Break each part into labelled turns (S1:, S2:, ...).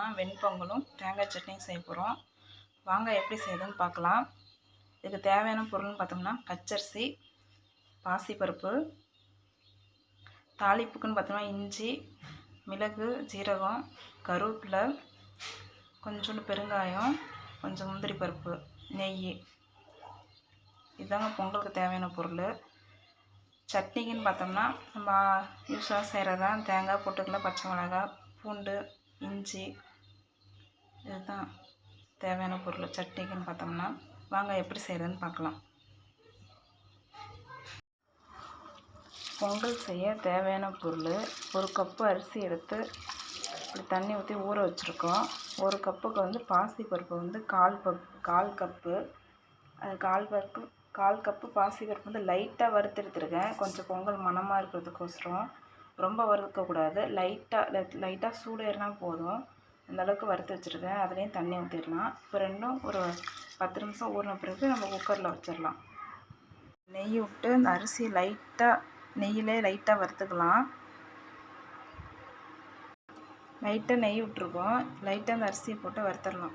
S1: பார்த்தோம்னா வெண்பொங்கலும் தேங்காய் சட்னியும் செய்ய போகிறோம் வாங்க எப்படி செய்யுதுன்னு பார்க்கலாம். இதுக்கு தேவையான பொருள்னு பார்த்தோம்னா பச்சரிசி பாசிப்பருப்பு தாளிப்புக்குன்னு பார்த்தோம்னா இஞ்சி மிளகு ஜீரகம் கருவேப்பிலை கொஞ்சோண்டு பெருங்காயம் கொஞ்சம் முந்திரி பருப்பு நெய். இதாங்க பொங்கலுக்கு தேவையான பொருள். சட்னிக்குன்னு பார்த்தோம்னா நம்ம யூஸாக செய்கிறது தான் தேங்காய் பொட்டுக்கடலை பச்சை மிளகாய் பூண்டு இஞ்சி இதுதான் தேவையான பொருள். சட்னிக்குன்னு பார்த்தோம்னா வாங்க எப்படி செய்கிறதுன்னு பார்க்கலாம். பொங்கல் செய்ய தேவையான பொருள் ஒரு கப்பு அரிசி எடுத்து இப்படி தண்ணி ஊற்றி ஊற வச்சுருக்கோம். ஒரு கப்புக்கு வந்து பாசி பருப்பு வந்து கால் பப் கால் கப்பு. அது கால் பருப்பு கால் கப்பு பாசி பருப்பு வந்து லைட்டாக வறுத்தெடுத்துருக்கேன் கொஞ்சம் பொங்கல் மணமாக இருக்கிறதுக்கோசரம். ரொம்ப வறுக்கக்கூடாது லைட்டாக லைட்டாக சூடு ஏறினா போதும். அந்தளவுக்கு வறுத்து வச்சுருக்கேன். அதுலேயும் தண்ணி ஊற்றிடலாம் இப்போ ரெண்டும் ஒரு பத்து நிமிஷம் ஊறின பிறகு நம்ம குக்கரில் வச்சிடலாம். நெய் விட்டு அந்த அரிசி லைட்டாக நெய்யிலே லைட்டாக வறுத்துக்கலாம். லைட்டாக நெய் விட்ருக்கோம் லைட்டாக அந்த அரிசியை போட்டு வறுத்துடலாம்.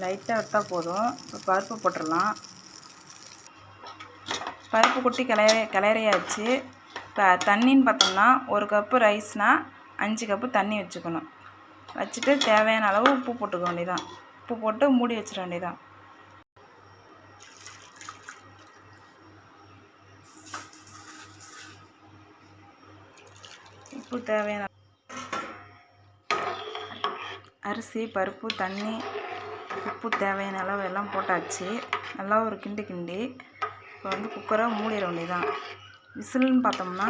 S1: லைட்டாக எடுத்தால் போதும். இப்போ பருப்பு போட்டுடலாம். பருப்பு குட்டி கிளைய கிளறியாச்சு இப்போ தண்ணின்னு பார்த்தோம்னா ஒரு கப்பு ரைஸ்னால் அஞ்சு கப்பு தண்ணி வச்சுக்கணும். வச்சுட்டு தேவையான அளவு உப்பு போட்டுக்க வேண்டியதான் உப்பு போட்டு மூடி வச்சிட வேண்டியதான் உப்பு தேவையான அரிசி பருப்பு தண்ணி உப்பு தேவையான அளவு எல்லாம் போட்டாச்சு. நல்லா ஒரு கிண்டு கிண்டி இப்போ வந்து குக்கரை மூடிட வேண்டியதான் விசில்னு பார்த்தோம்னா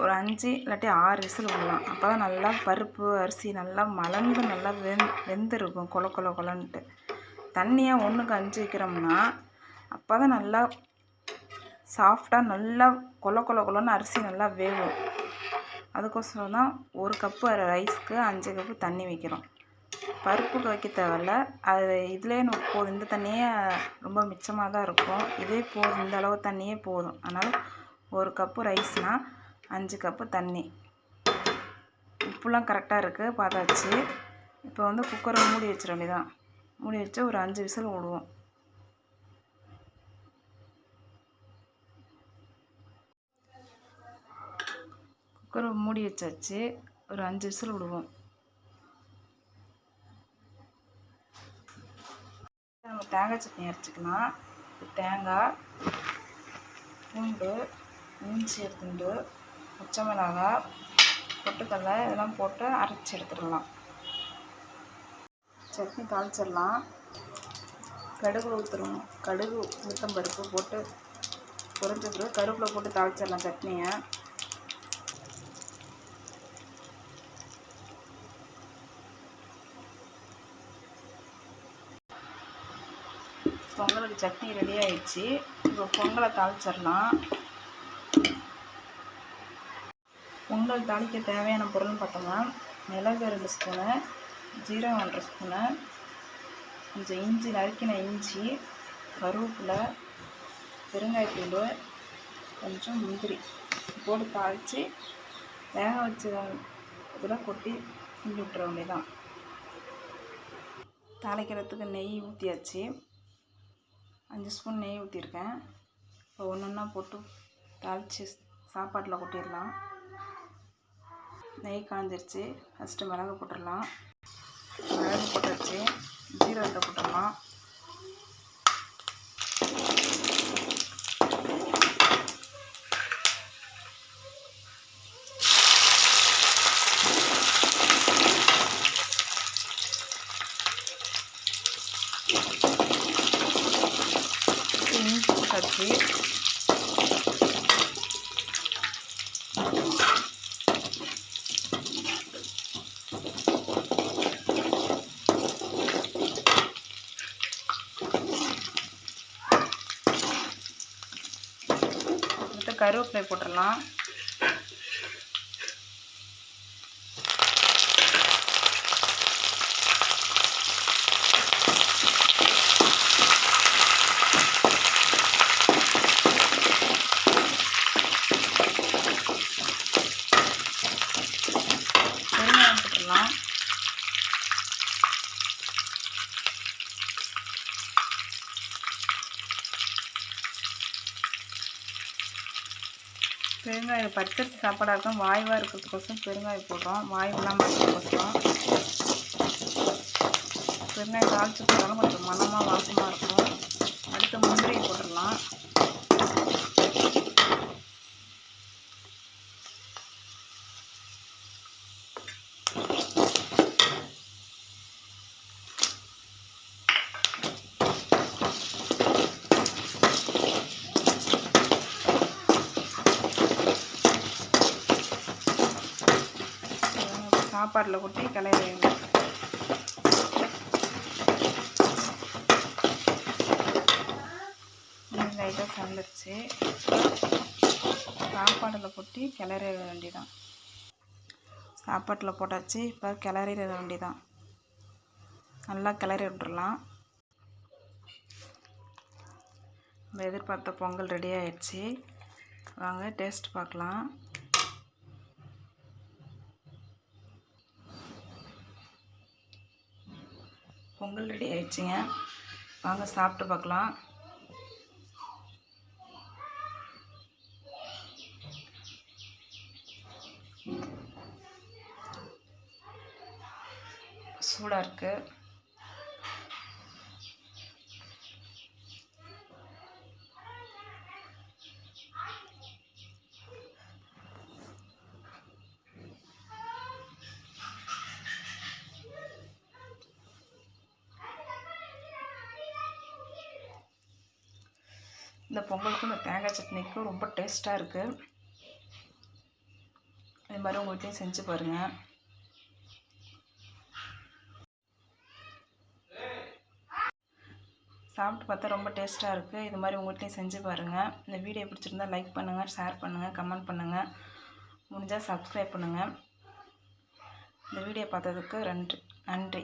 S1: ஒரு அஞ்சு இல்லாட்டி ஆறு விசில் விடலாம். அப்போ தான் நல்லா பருப்பு அரிசி நல்லா மலர்ந்து நல்லா வெந் வெந்திருக்கும். கொல கொல கொலன்ட்டு தண்ணியாக ஒன்றுக்கு அஞ்சு வைக்கிறோம்னா அப்போ தான் நல்லா சாஃப்டாக நல்லா கொல கொல கொலன்னு அரிசி நல்லா வேகும். அதுக்கோசரம் தான் ஒரு கப்பு ரைஸ்க்கு அஞ்சு கப்பு தண்ணி வைக்கிறோம். பருப்புக்கு வைக்க தேவையில்ல. அது இதுலேயே நமக்கு போதும். இந்த தண்ணியே ரொம்ப மிச்சமாக தான் இருக்கும். இதே போதும். இந்த அளவு தண்ணியே போதும். அதனால் ஒரு கப்பு ரைஸ்னால் அஞ்சு கப்பு தண்ணி. உப்புலாம் கரெக்டாக இருக்குது பார்த்தாச்சு. இப்போ வந்து குக்கரை மூடி வச்சிட வேண்டியதான் மூடி வச்சு ஒரு அஞ்சு விசில் விடுவோம் குக்கரை மூடி வச்சாச்சு. ஒரு அஞ்சு விசில் விடுவோம். நம்ம தேங்காய் சட்னி அரைச்சிக்கலாம் தேங்காய் பூண்டு இஞ்சி எடுத்துட்டு பச்சை மிளகாய் பொட்டுக்கடலை இதெல்லாம் போட்டு அரைச்சி எடுத்துடலாம். சட்னி தாளிச்சிடலாம். கடுகு ஊற்றுறோம் கடுகு உளுத்தம்பருப்பு போட்டு பொரிஞ்ச பிறகு போட்டு தாளிச்சிடலாம் சட்னியை. பொங்கலுக்கு சட்னி ரெடி ஆயிடுச்சு. இப்போ பொங்கலை தாளிச்சிடலாம். பொங்கல் தாளிக்க தேவையான பொருள்னு பார்த்தோம்னா மிளகு ரெண்டு ஸ்பூனு ஜீரகம் ஒன்றரை ஸ்பூனு கொஞ்சம் இஞ்சி நறுக்கின இஞ்சி கருவேப்பிலை பெருங்காயத்தூள் கொஞ்சம் முந்திரி போட்டு தாளித்து வேக வச்சு இதில் கொட்டி கிண்டி விட்டுற வேண்டியதான் தாளிக்கிறதுக்கு நெய் ஊற்றியாச்சு அஞ்சு ஸ்பூன் நெய் ஊற்றிருக்கேன் இப்போ ஒன்று ஒன்றா போட்டு தாளித்து சாப்பாட்டில் கொட்டிடலாம். நெய் காஞ்சிருச்சு ஃபஸ்ட்டு மிளகு போட்டுடலாம். மிளகு போட்டாச்சு. ஜீரகத்தை போட்டுடலாம் இஞ்சி போட்டாச்சு அடுத்து கருவேப்பிலை போட்டுடலாம் பெருங்காயம் போட்டுடலாம் பெருங்காயம் பச்சரிசி சாப்பாடாக இருக்கும் வாய்வாக இருக்கிறதுக்கோசரம் பெருங்காயம் போடுறோம். வாய் இல்லாமல் இருக்கிறதுக்கோசரம் பெருங்காயம் தாளிச்சு போட்டாலும் கொஞ்சம் மனமாக வாசமாக இருக்கும். அடுத்து முந்திரி போட்டுடலாம். சாப்பாட்டில் கொட்டி கிளறி வைங்க. லைட்டாக சந்திருச்சு சாப்பாட்டில் கொட்டி கிளறிட வேண்டிதான். சாப்பாட்டில் போட்டாச்சு இப்போ கிளறிட வேண்டிதான். நல்லா கிளறி விட்டுடலாம் எதிர்பார்த்த பொங்கல் ரெடி ஆயிடுச்சு. வாங்க டேஸ்ட் பார்க்கலாம். பொங்கல் ரெடி ஆயிடுச்சுங்க. வாங்க சாப்பிட்டு பார்க்கலாம். சூடாக இருக்குது இந்த பொங்கலுக்கும் இந்த தேங்காய் சட்னிக்கும் ரொம்ப டேஸ்ட்டாக இருக்குது இது மாதிரி உங்கள் வீட்லேயும் செஞ்சு பாருங்கள் சாப்பிட்டு பார்த்தா ரொம்ப டேஸ்ட்டாக இருக்குது இது மாதிரி உங்கள் வீட்லேயும் செஞ்சு பாருங்கள் இந்த வீடியோ பிடிச்சிருந்தா லைக் பண்ணுங்கள் ஷேர் பண்ணுங்கள் கமெண்ட் பண்ணுங்கள் முடிஞ்சால் சப்ஸ்கிரைப் பண்ணுங்கள் இந்த வீடியோ பார்த்ததுக்கு நன்றி நன்றி.